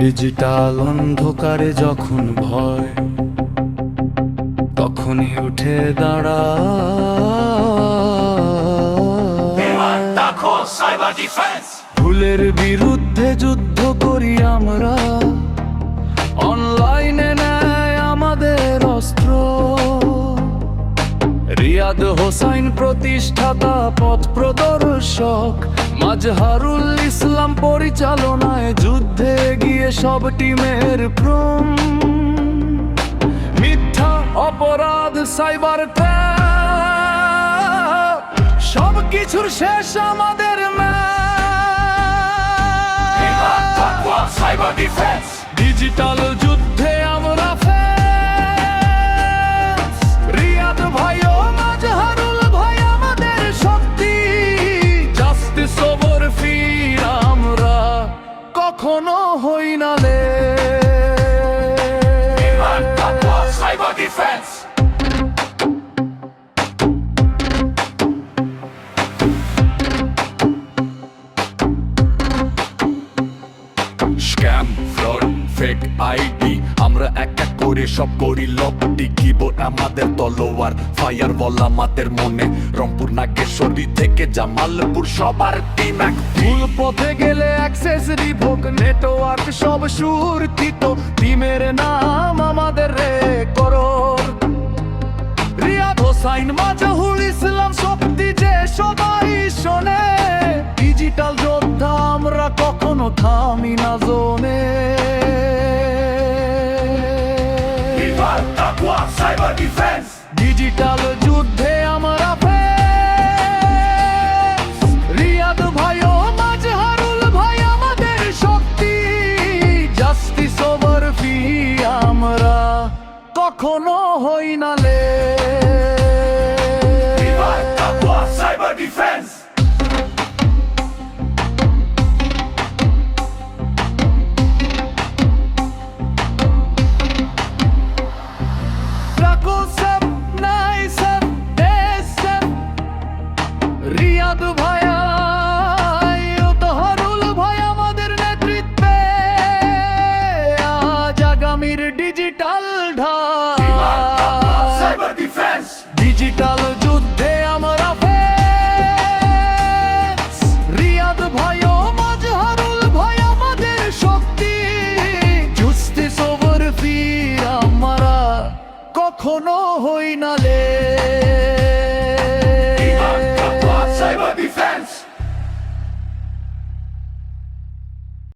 Digital অন্ধকারে যখন ভয় তখনই উঠে দাঁড়া ভুলের বিরুদ্ধে যুদ্ধ করি আমরা। অনলাইনে নেয় আমাদের অস্ত্র। রিয়াদ হোসাইন প্রতিষ্ঠাতা পথ প্রদর্শক মাজহারুল ইসলাম পরিচালনায় সব টিমের প্রম। মিথ্যা অপরাধ সাইবার সব কিছুর শেষ আমাদের দেখো সাইবার ডিফেন্স ডিজিটাল যুদ্ধে কখনো হই না লে। Cyber defence scam fraud fake ID আমরা এক করে সব করি লপটি কিবোর্ড আমাদের তলোয়ার ফায়ার বল আমাদের মনে। রংপুর, নাগেশ্বরী থেকে জামালপুর সবার টিম এক পথে গেলে নেটওয়ার্ক সব সুরক্ষিত। টিমের নাম আমাদের রে করো রিয়াদ হোসাইন, মাজহুল ইসলাম শক্তি যে সবাই শোনে। ডিজিটাল যোদ্ধা আমরা কখনো থামি না জোনে। সাইবার ডিফেন্স ডিজিটাল যুদ্ধে আমরা রিয়াদ ভাই ও মাজহারুল ভাই আমাদের শক্তি। জাস্টিস ওভার ফি আমরা কখনো হই না লে। সাইবার ডিফেন্স রিয়াদ ও তহরুল ভাই আমাদের নেতৃত্বে। আজ আগামীর ডিজিটাল ডিজিটাল যুদ্ধে আমরা। রিয়াদ ভাই ও মাজহারুল ভাই আমাদের শক্তি। জুস্তিস ওভার ফির আমরা কখনো হই না লে।